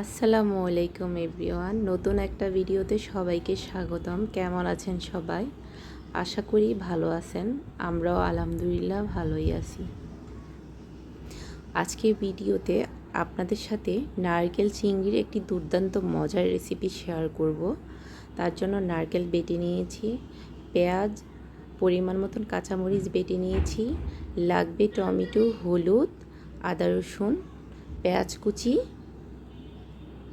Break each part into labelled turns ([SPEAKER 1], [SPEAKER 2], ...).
[SPEAKER 1] আসসালামু আলাইকুম এভরিওয়ান। নতুন একটা ভিডিওতে সবাইকে স্বাগতম। কেমন আছেন সবাই? আশা করি ভালো আছেন। আমরাও আলহামদুলিল্লাহ ভালোই আছি। আজকের ভিডিওতে আপনাদের সাথে নারকেল চিংড়ির একটি দুর্দান্ত মজার রেসিপি শেয়ার করব। তার জন্য নারকেল বেটে নিয়েছি, পেঁয়াজ, পরিমাণ মতন কাঁচামরিচ বেটে নিয়েছি, লাগবে টমেটো, হলুদ, আদা রসুন, পেঁয়াজ কুচি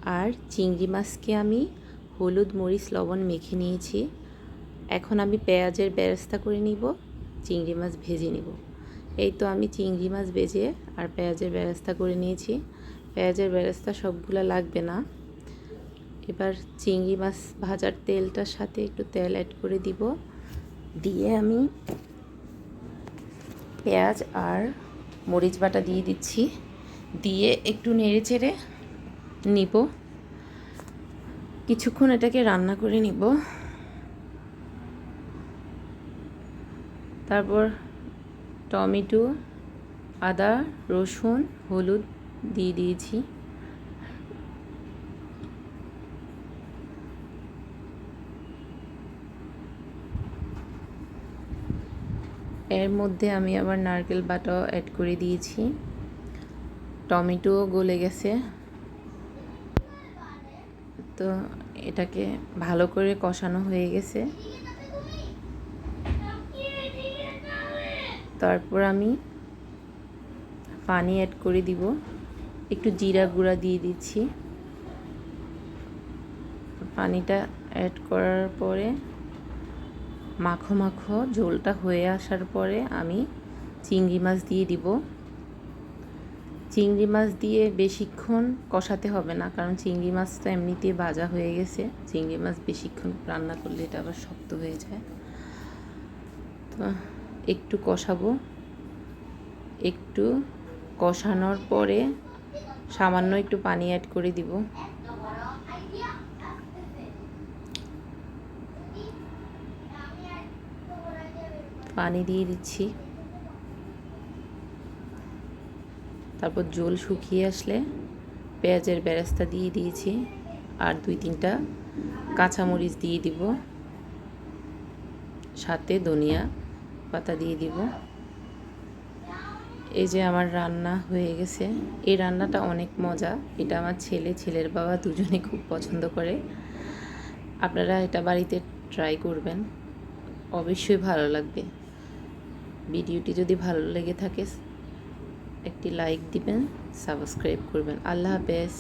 [SPEAKER 1] আর চিংড়ি মাছকে আমি হলুদ, মরিচ, লবণ মেখে নিয়েছি। এখন আমি পেঁয়াজের ব্যবস্থা করে নিব, চিংড়ি মাছ ভেজে নিব। এই তো আমি চিংড়ি মাছ ভেজে আর পেঁয়াজের ব্যবস্থা করে নিয়েছি। পেঁয়াজের ব্যবস্থা সবগুলো লাগবে না। এবার চিংড়ি মাছ ভাজার তেলটার সাথে একটু তেল অ্যাড করে দিব। দিয়ে আমি পেঁয়াজ আর মরিচ বাটা দিয়ে দিচ্ছি। দিয়ে একটু নেড়ে চেড়ে নিব। কিছুক্ষণ এটাকে রান্না করে নিব। তারপর টমেটো, আদা, রসুন, হলুদ দিয়ে দিয়েছি। এর মধ্যে আমি আবার নারকেল বাটাও অ্যাড করে দিয়েছি। টমেটো গলে গেছে। তো এটাকে ভালো করে কষানো হয়ে গেছে। তারপর আমি পানি অ্যাড করে দিব। একটু জিরা গুঁড়া দিয়ে দিচ্ছি। পানিটা অ্যাড করার পরে মাখো মাখো ঝোলটা হয়ে আসার পরে আমি চিংড়ি মাছ দিয়ে দিব। চিংড়ি মাছ দিয়ে বেশিক্ষণ কষাতে হবে না, কারণ চিংড়ি মাছ তো এমনিতেই ভাজা হয়ে গেছে। চিংড়ি মাছ বেশিক্ষণ রান্না করলে এটা আবার শক্ত হয়ে যায়। তো একটু কষাবো। একটু কষানোর পরে সামান্য একটু পানি অ্যাড করে দিব। পানি দিয়ে দিচ্ছি। তারপর জল শুকিয়ে আসলে পেঁয়াজের বেরেস্তা দিয়ে দিয়েছি। আর দুই তিনটা কাঁচামরিচ দিয়ে দিব। সাথে ধনিয়া পাতা দিয়ে দিব। এই যে আমার রান্না হয়ে গেছে। এই রান্নাটা অনেক মজা। এটা আমার ছেলে, ছেলের বাবা দুজনে খুব পছন্দ করে। আপনারা এটা বাড়িতে ট্রাই করবেন। অবশ্যই ভালো লাগবে। ভিডিওটি যদি ভালো লেগে থাকে একটি লাইক দিবেন সাবস্ক্রাইব করবেন। আল্লাহ হাফেজ।